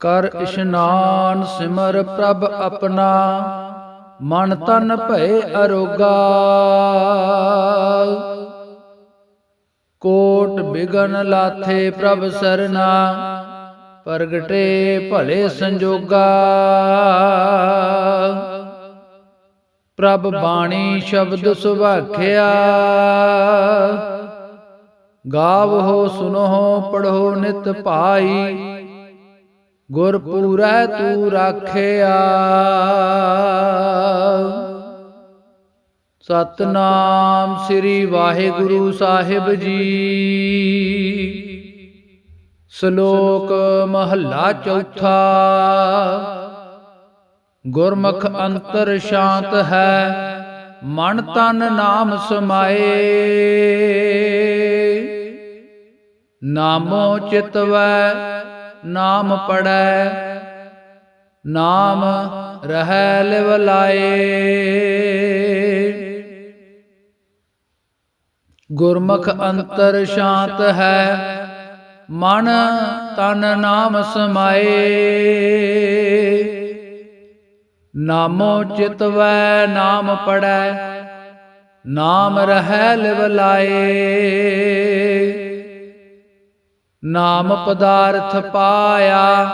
ਕਰ ਇਸ਼ਨਾਨ ਸਿਮਰ ਪ੍ਰਭ ਆਪਣਾ। ਮਨ ਤਨ ਭਏ ਅਰੋਗਾ। ਕੋਟ ਬਿਗਨ ਲਾਥੇ ਪ੍ਰਭ ਸਰਨਾ। ਪ੍ਰਗਟੇ ਭਲੇ ਸੰਜੋਗਾ। ਪ੍ਰਭ ਬਾਣੀ ਸ਼ਬਦ ਸੁਭਾਖਿਆ। ਗਾਵੋ ਸੁਨੋ ਪੜੋ ਨਿਤ ਭਾਈ ਗੁਰ ਪੂਰੈ ਤੂ ਰਾਖਿਆ। ਸਤਨਾਮ ਸ੍ਰੀ ਵਾਹਿਗੁਰੂ ਸਾਹਿਬ ਜੀ। ਸ਼ਲੋਕ ਮਹੱਲਾ ਚੌਥਾ। ਗੁਰਮੁਖ ਅੰਤਰ ਸ਼ਾਂਤ ਹੈ ਮਨ ਤਨ ਨਾਮ ਸਮਾਏ। ਨਾਮੋ ਚਿਤਵੈ ਨਾਮ ਪੜੈ ਨਾਮ ਰਹਿ ਲਿਵ ਲਾਏ। ਗੁਰਮੁਖ ਅੰਤਰ ਸ਼ਾਂਤ ਹੈ, ਮਨ ਤਨ ਨਾਮ ਸਮਾਏ। ਨਾਮੋ ਚਿਤਵੈ ਨਾਮ ਪੜੈ ਨਾਮ ਰਹਿ ਲਿਵ ਲਾਏ। ਨਾਮ ਪਦਾਰਥ ਪਾਇਆ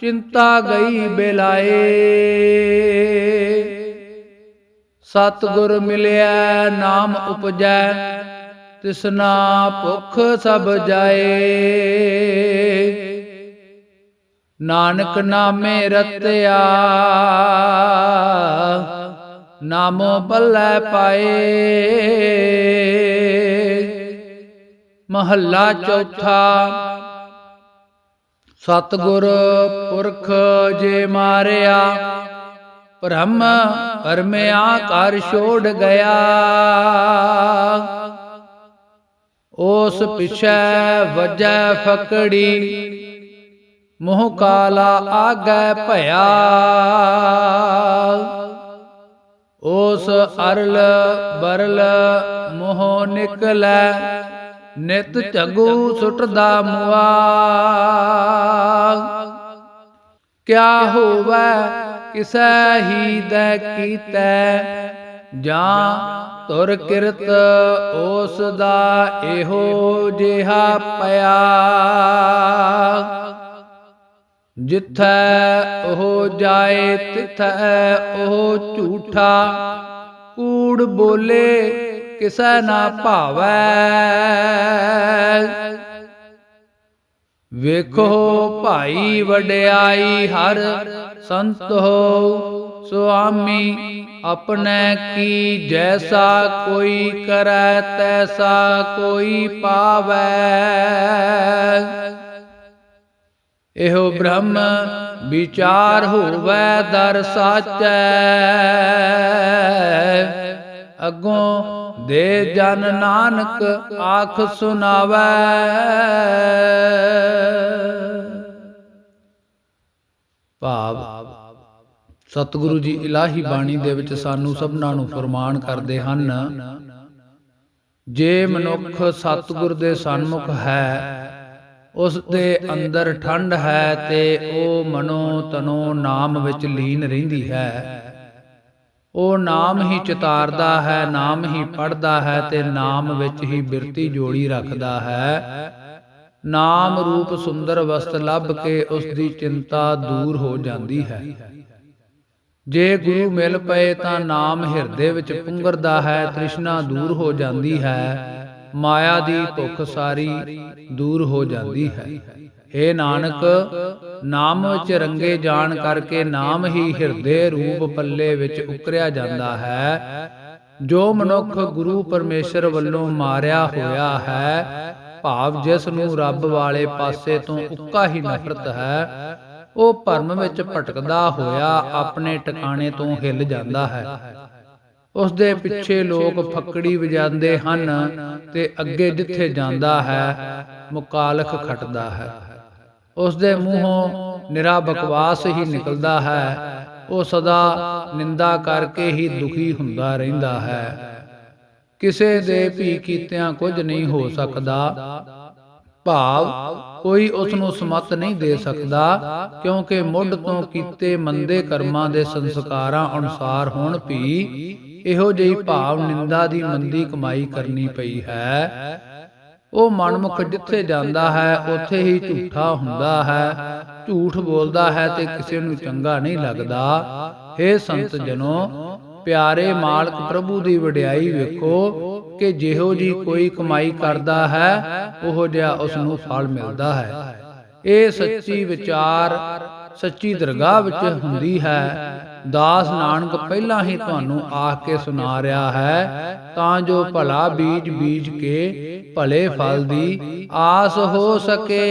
ਚਿੰਤਾ ਗਈ ਬਿਲਾਏ। ਸਤਿਗੁਰ ਮਿਲਿਆ ਨਾਮ ਉਪਜੈ ਤਿਸਨਾ ਭੁਖ ਸਭ ਜਾਏ। ਨਾਨਕ ਨਾਮੇ ਰਤਿਆ ਨਾਮੋ ਬੱਲੇ ਪਾਏ। ਮਹੱਲਾ ਚੌਥਾ। ਸਤਿਗੁਰ ਪੁਰਖ ਜੇ ਮਾਰਿਆ ਬ੍ਰਹਮ ਪਰਮਿਆ ਕਰ ਛੋੜ ਗਿਆ। ਉਸ ਪਿਛੈ ਵਜੈ ਫਕੜੀ, ਮੋਹ ਕਾਲਾ ਆਗੈ ਭਇਆ। ਉਸ ਅਰਲ ਬਰਲ ਮੋਹ ਨਿਕਲੈ ਨਿਤ ਝਗੂ ਸੁਟਦਾ ਮੁਆ। ਕਿਆ ਹੋਵੈ ਕਿਸੈ ਹੀ ਦੈ ਕੀਤੈ। ਜਾਂ ਤੁਰ ਕਿਰਤ ਉਸ ਦਾ ਇਹੋ ਜਿਹਾ ਪਿਆ। ਜਿੱਥੈ ਉਹ ਜਾਏ ਤਿਥੈ ਉਹ ਝੂਠਾ। ਕੂੜ ਬੋਲੇ ਕਿਸੈ ਨਾ ਭਾਵੈ। ਵੇਖੋ ਭਾਈ ਵਡਿਆਈ ਹਰ ਸੰਤ ਹੋ, ਸੁਆਮੀ ਆਪਣੇ ਕੀ ਜੈਸਾ ਕੋਈ ਕਰੈ, ਤੈਸਾ ਕੋਈ ਪਾਵੈ। ਇਹੋ ਬ੍ਰਹਮ ਵਿਚਾਰ ਹੋਵੈ, ਦਰ ਸਾਚੈ। ਅਗੋਂ ਦੇ ਜਨ ਨਾਨਕ ਆਖ ਸੁਨਾਵੈ ਭਾਵ, ਸਤਿਗੁਰੂ ਜੀ ਇਲਾਹੀ ਬਾਣੀ ਦੇ ਵਿੱਚ ਸਾਨੂੰ ਸਭਨਾਂ ਨੂੰ ਫਰਮਾਨ ਕਰਦੇ ਹਨ, ਜੇ ਮਨੁੱਖ ਸਤਿਗੁਰ ਦੇ ਸਨਮੁਖ ਹੈ, ਉਸ ਦੇ ਅੰਦਰ ਠੰਡ ਹੈ ਤੇ ਉਹ ਮਨੋ ਤਨੋ ਨਾਮ ਵਿੱਚ ਲੀਨ ਰਹਿੰਦੀ ਹੈ। ਉਹ ਨਾਮ ਹੀ ਚਿਤਾਰਦਾ ਹੈ, ਨਾਮ ਹੀ ਪੜਦਾ ਹੈ ਤੇ ਨਾਮ ਵਿੱਚ ਹੀ ਬਿਰਤੀ ਜੋੜੀ ਰੱਖਦਾ ਹੈ। ਨਾਮ ਰੂਪ ਸੁੰਦਰ ਵਸਤ ਲੱਭ ਕੇ ਉਸ ਦੀ ਚਿੰਤਾ ਦੂਰ ਹੋ ਜਾਂਦੀ ਹੈ। ਜੇ ਗੁਰੂ ਮਿਲ ਪਏ ਤਾਂ ਨਾਮ ਹਿਰਦੇ ਵਿੱਚ ਪੁੰਗਰਦਾ ਹੈ, ਤ੍ਰਿਸ਼ਨਾ ਦੂਰ ਹੋ ਜਾਂਦੀ ਹੈ। ਮਾਇਆ ਦੀ ਭੁੱਖ ਸਾਰੀ ਦੂਰ ਹੋ ਜਾਂਦੀ ਹੈ। ਏ ਨਾਨਕ, ਨਾਮ ਵਿੱਚ ਰੰਗੇ ਜਾਣ ਕਰਕੇ ਨਾਮ ਹੀ ਹਿਰਦੇ ਰੂਪ ਪੱਲੇ ਵਿੱਚ ਉਕਰਿਆ ਜਾਂਦਾ ਹੈ। ਜੋ ਮਨੁੱਖ ਗੁਰੂ ਪਰਮੇਸ਼ਰ ਵੱਲੋਂ ਮਾਰਿਆ ਹੋਇਆ ਹੈ, ਭਾਵ ਜਿਸ ਨੂੰ ਰੱਬ ਵਾਲੇ ਪਾਸੇ ਤੋਂ ਉੱਕਾ ਹੀ ਨਫ਼ਰਤ ਹੈ, ਉਹ ਭਰਮ ਵਿੱਚ ਭਟਕਦਾ ਹੋਇਆ ਆਪਣੇ ਟਿਕਾਣੇ ਤੋਂ ਹਿੱਲ ਜਾਂਦਾ ਹੈ। ਉਸ ਦੇ ਪਿੱਛੇ ਲੋਕ ਫੱਕੜੀ ਵਜਾਉਂਦੇ ਹਨ ਤੇ ਅੱਗੇ ਜਿੱਥੇ ਜਾਂਦਾ ਹੈ, ਮੁਕਾਲਖ ਖਟਦਾ ਹੈ। ਉਸ ਦੇ ਮੂੰਹੋਂ ਨਿਰਾ ਬਕਵਾਸ ਹੀ ਨਿਕਲਦਾ ਹੈ। ਉਹ ਸਦਾ ਨਿੰਦਾ ਕਰਕੇ ਹੀ ਦੁਖੀ ਹੁੰਦਾ ਰਹਿੰਦਾ ਹੈ। ਕਿਸੇ ਦੇ ਵੀ ਕੀਤਿਆਂ ਕੁਝ ਨਹੀਂ ਹੋ ਸਕਦਾ। ਭਾਵ ਕੋਈ ਉਸ ਨੂੰ ਸਮਤ ਨਹੀਂ ਦੇ ਸਕਦਾ, ਕਿਉਂਕਿ ਮੁੱਢ ਤੋਂ ਕੀਤੇ ਮੰਦੇ ਕਰਮਾਂ ਦੇ ਸੰਸਕਾਰਾਂ ਅਨੁਸਾਰ ਹੁਣ ਵੀ ਇਹੋ ਜਿਹੀ ਭਾਵ ਨਿੰਦਾ ਦੀ ਮੰਦੀ ਕਮਾਈ ਕਰਨੀ ਪਈ ਹੈ। ਉਹ ਮਨਮੁਖ ਜਿੱਥੇ ਜਾਂਦਾ ਹੈ, ਉੱਥੇ ਹੀ ਝੂਠਾ ਹੁੰਦਾ ਹੈ। ਝੂਠ ਬੋਲਦਾ ਹੈ ਤੇ ਕਿਸੇ ਨੂੰ ਚੰਗਾ ਨਹੀਂ ਲੱਗਦਾ। हे ਸੰਤ ਜਨੋ, ਪਿਆਰੇ ਮਾਲਕ ਪ੍ਰਭੂ ਦੀ ਵਡਿਆਈ ਵੇਖੋ ਕਿ ਜਿਹੋ ਜੀ ਕੋਈ ਕਮਾਈ ਕਰਦਾ ਹੈ, ਉਹੋ ਜਿਹਾ ਉਸ ਨੂੰ ਫਲ ਮਿਲਦਾ ਹੈ। ਇਹ ਸੱਚੀ ਵਿਚਾਰ ਸੱਚੀ ਦਰਗਾਹ ਵਿੱਚ ਹੁੰਦੀ ਹੈ। ਦਾਸ ਨਾਨਕ ਪਹਿਲਾਂ ਹੀ ਤੁਹਾਨੂੰ ਆਖ ਕੇ ਸੁਣਾ ਰਿਹਾ ਹੈ, ਤਾਂ ਜੋ ਭਲਾ ਬੀਜ ਬੀਜ ਕੇ ਭਲੇ ਫਲ ਦੀ ਆਸ ਹੋ ਸਕੇ।